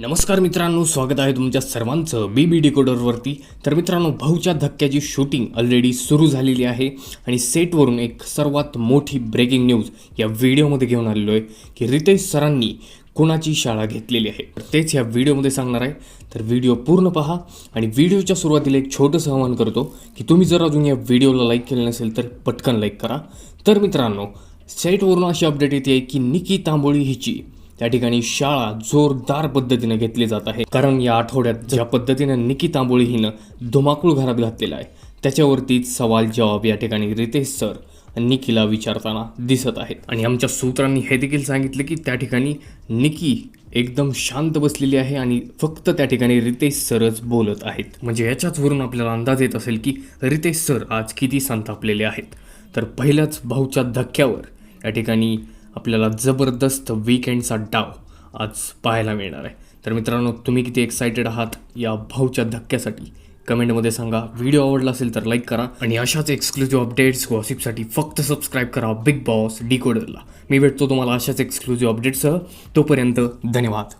नमस्कार मित्रांनो स्वागत आहे तुमच्या सर्वांचं बी बी डिकोडरवरती तर मित्रांनो भाऊच्या धक्क्याची शूटिंग ऑलरेडी सुरू झालेली आहे आणि सेटवरून एक सर्वात मोठी ब्रेकिंग न्यूज या व्हिडिओमध्ये घेऊन आलेलो आहे की रितेश सरांनी कोणाची शाळा घेतलेली आहे. तर तेच या व्हिडिओमध्ये सांगणार आहे. तर व्हिडिओ पूर्ण पहा आणि व्हिडिओच्या सुरुवातीला एक छोटंसं आवाहन करतो की तुम्ही जर अजून या व्हिडिओला लाईक केलं नसेल तर पटकन लाईक करा. तर मित्रांनो सेटवरून अशी अपडेट येते की निकी तांबोळी हिची त्या ठिकाणी शाळा जोरदार पद्धतीने घेतली जात आहे. कारण या आठवड्यात ज्या पद्धतीने निकी तांबोळी हिनं धुमाकूळ घरात घातलेला आहे त्याच्यावरतीच सवाल जवाब या ठिकाणी रितेश सर निकीला विचारताना दिसत आहेत. आणि आमच्या सूत्रांनी हे देखील सांगितलं की त्या ठिकाणी निकी एकदम शांत बसलेली आहे आणि फक्त त्या ठिकाणी रितेश सरच बोलत आहेत. म्हणजे याच्याच वरून आपल्याला अंदाज येत असेल की रितेश सर आज किती संतापलेले आहेत. तर पहिल्याच भाऊच्या धक्क्यावर या ठिकाणी आपल्याला जबरदस्त वीकेंडचा डाव आज पाहायला मिळणार आहे. तर मित्रांनो तुम्ही किती एक्सायटेड आहात या भाऊच्या धक्क्यासाठी? कमेंटमध्ये सांगा. व्हिडिओ आवडला असेल तर लाईक करा. आणि अशाच एक्सक्लुझिव्ह अपडेट्स गॉसिपसाठी फक्त सबस्क्राईब करा बिग बॉस डिकोडरला मी भेटतो तुम्हाला अशाच एक्सक्लुझिव्ह अपडेट्ससह तोपर्यंत धन्यवाद.